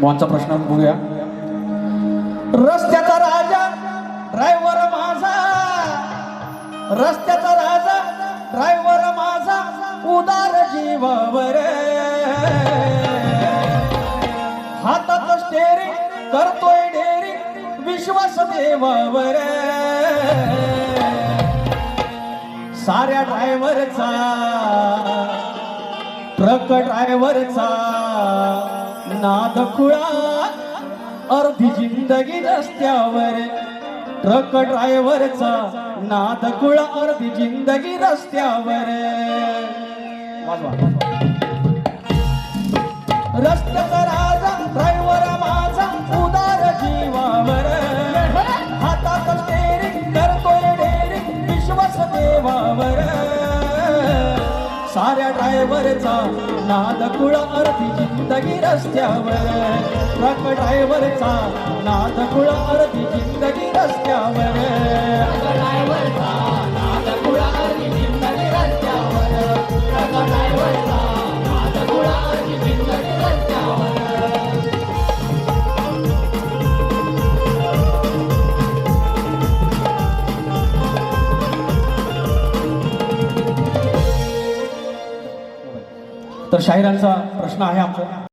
मोहनचा प्रश्न बघूया. रस्त्याचा राजा ड्रायव्हर माझा. रस्त्याचा राजा ड्रायव्हर माझा. उदार जीवावर. हातात स्टेरिंग करतोय डेरी विश्वास देवावर. साऱ्या ड्रायव्हरचा ट्रक ड्रायव्हरचा नाद खुळात अर्धी जिंदगी रस्त्यावर ट्रक ड्रायव्हरचा नाद खुळा अर्धी जिंदगी रस्त्यावर. साऱ्या ड्रायव्हरचा नाद कुळा अर्धी जिंदगी रस्त्यावर. ट्रक ड्रायव्हरचा नाद कुळा अर्धी जिंदगी रस्त्यावर. ड्रायव्हरचा नाद कुळा अर्धी जिंदगी रस्त्यावर. तर शाहिरांचा प्रश्न आहे आमचा.